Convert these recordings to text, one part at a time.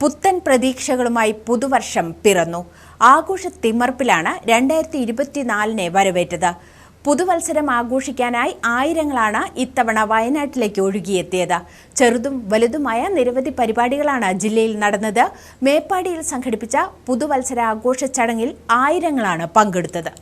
പുത്തൻ പ്രതീക്ഷകളുമായി പുതുവർഷം പിറന്നു. ആഘോഷ തിമർപ്പിലാണ് രണ്ടായിരത്തി ഇരുപത്തിനാലിനെ വരവേറ്റത്. പുതുവത്സരം ആഘോഷിക്കാനായി ആയിരങ്ങളാണ് ഇത്തവണ വയനാട്ടിലേക്ക് ഒഴുകിയെത്തിയത്. ചെറുതും വലുതുമായ നിരവധി പരിപാടികളാണ് ജില്ലയിൽ നടന്നത്. മേപ്പാടിയിൽ സംഘടിപ്പിച്ച പുതുവത്സര ആഘോഷ ചടങ്ങിൽ ആയിരങ്ങളാണ് പങ്കെടുത്തത്.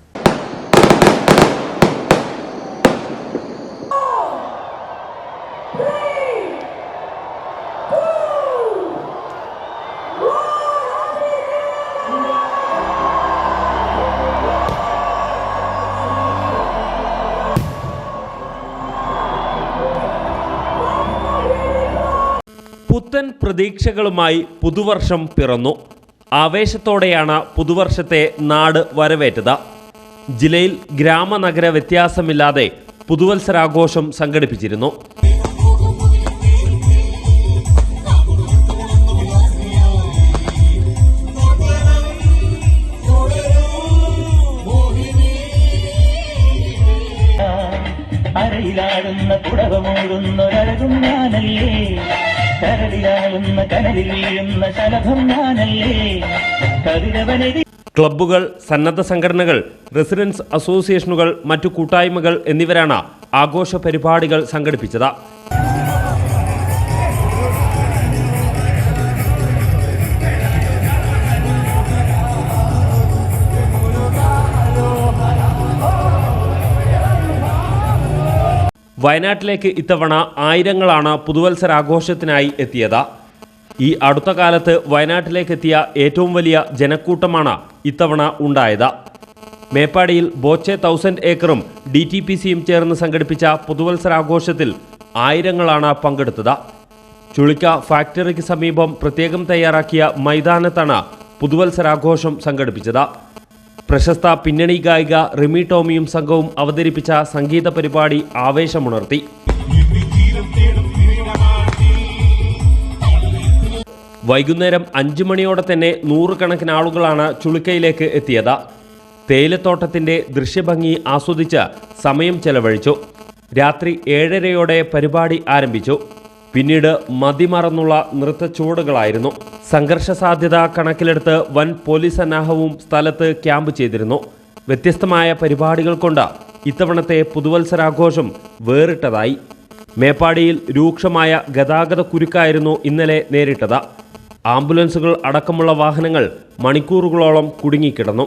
പുത്തൻ പ്രതീക്ഷകളുമായി പുതുവർഷം പിറന്നു. ആവേശത്തോടെയാണ് പുതുവർഷത്തെ നാട് വരവേറ്റത്. ജില്ലയിൽ ഗ്രാമനഗര വ്യത്യാസമില്ലാതെ പുതുവത്സരാഘോഷം സംഘടിപ്പിച്ചിരുന്നു. അരയിലാടുന്ന പുടവമൂടുന്നൊരഴകും ഞാനല്ലേ? കതിരവനെതി ക്ലബ്ബുകൾ സന്നദ്ധ സംഘടനകൾ റെസിഡൻസ് അസോസിയേഷനുകൾ മറ്റു കൂട്ടായ്മകൾ എന്നിവരാണ് ആഘോഷ പരിപാടികൾ സംഘടിപ്പിച്ചത്. വയനാട്ടിലേക്ക് ഇത്തവണ ആയിരങ്ങളാണ് പുതുവത്സരാഘോഷത്തിനായി എത്തിയത്. ഈ അടുത്ത കാലത്ത് വയനാട്ടിലേക്ക് എത്തിയ ഏറ്റവും വലിയ ജനക്കൂട്ടമാണ് ഇത്തവണ ഉണ്ടായത്. മേപ്പാടിയിൽ ബോച്ചെ തൗസൻഡ് ഏക്കറും ഡി ടി പി സിയും ചേർന്ന് സംഘടിപ്പിച്ച പുതുവത്സരാഘോഷത്തിൽ ആയിരങ്ങളാണ് പങ്കെടുത്തത്. ചുളിക്ക ഫാക്ടറിക്ക് സമീപം പ്രത്യേകം തയ്യാറാക്കിയ മൈതാനത്താണ് പുതുവത്സരാഘോഷം സംഘടിപ്പിച്ചത്. പ്രശസ്ത പിന്നണി ഗായിക റിമി ടോമിയും സംഘവും അവതരിപ്പിച്ച സംഗീത പരിപാടി ആവേശമുണർത്തി. വൈകുന്നേരം അഞ്ചു മണിയോടെ തന്നെ നൂറുകണക്കിന് ആളുകളാണ് ചുളുക്കയിലേക്ക് എത്തിയത്. തേയിലത്തോട്ടത്തിന്റെ ദൃശ്യഭംഗി ആസ്വദിച്ച് സമയം ചെലവഴിച്ചു. രാത്രി ഏഴരയോടെ പരിപാടി ആരംഭിച്ചു. പിന്നീട് മതിമറന്നുള്ള നൃത്തച്ചുവടുകളായിരുന്നു സംഘർഷ സാധ്യത കണക്കിലെടുത്ത് വൻ പോലീസ് സന്നാഹവും സ്ഥലത്ത് ക്യാമ്പ് ചെയ്തിരുന്നു. വ്യത്യസ്തമായ പരിപാടികൾ കൊണ്ട് ഇത്തവണത്തെ പുതുവത്സരാഘോഷം വേറിട്ടതായി. മേപ്പാടിയിൽ രൂക്ഷമായ ഗതാഗത കുരുക്കായിരുന്നു ഇന്നലെ നേരിട്ടത്. ആംബുലൻസുകൾ അടക്കമുള്ള വാഹനങ്ങൾ മണിക്കൂറുകളോളം കുടുങ്ങിക്കിടന്നു.